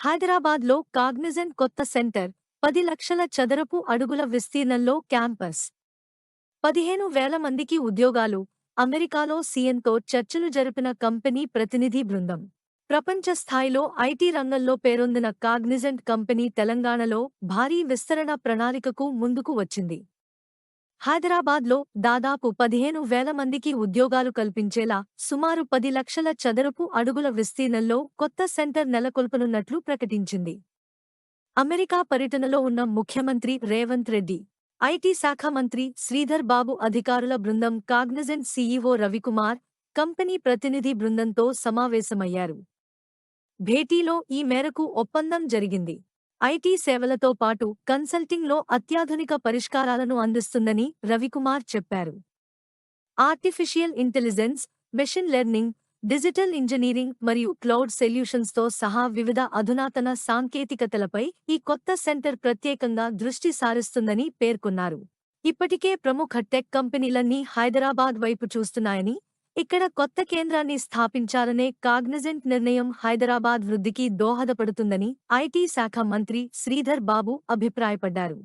హైదరాబాద్లో కాగ్నిజెంట్ కొత్త సెంటర్ పది లక్షల చదరపు అడుగుల విస్తీర్ణంలో క్యాంపస్. పదిహేను వేల మందికి ఉద్యోగాలు అమెరికాలో సీఎంతో చర్చలు జరిపిన కంపెనీ ప్రతినిధి బృందం. ప్రపంచ స్థాయిలో ఐటీ రంగంలో పేరొందిన కాగ్నిజెంట్ కంపెనీ తెలంగాణలో భారీ విస్తరణ ప్రణాళికకు ముందుకు వచ్చింది. హైదరాబాద్లో దాదాపు పదిహేను వేల మందికి ఉద్యోగాలు కల్పించేలా సుమారు పది లక్షల చదరపు అడుగుల విస్తీర్ణంలో కొత్త సెంటర్ నెలకొల్పనున్నట్లు ప్రకటించింది. అమెరికా పర్యటనలో ఉన్న ముఖ్యమంత్రి రేవంత్ రెడ్డి ఐటీ శాఖ మంత్రి శ్రీధర్ బాబు అధికారుల బృందం కాగ్నిజెంట్ సీఈఓ రవికుమార్ కంపెనీ ప్రతినిధి బృందంతో సమావేశమయ్యారు. భేటీలో ఈ మేరకు ఒప్పందం జరిగింది. ఐటీ సేవలతో పాటు కన్సల్టింగ్లో అత్యాధునిక పరిష్కారాలను అందిస్తుందని రవికుమార్ చెప్పారు. Artificial intelligence machine learning digital engineering మరియు క్లౌడ్ సొల్యూషన్స్తో సహా వివిధ అధునాతన సాంకేతికతలపై ఈ కొత్త సెంటర్ ప్రత్యేకంగా దృష్టి సారిస్తుందని పేర్కొన్నారు. ఇప్పటికే ప్రముఖ టెక్ కంపెనీలన్నీ హైదరాబాద్ వైపు చూస్తున్నాయని ఇక్కడ కొత్త కేంద్రాన్ని స్థాపించాలనే కాగ్నిజెంట్ నిర్ణయం హైదరాబాద్ వృద్ధికి దోహదపడుతుందని ఐటీ శాఖ మంత్రి శ్రీధర్ బాబు అభిప్రాయపడ్డారు.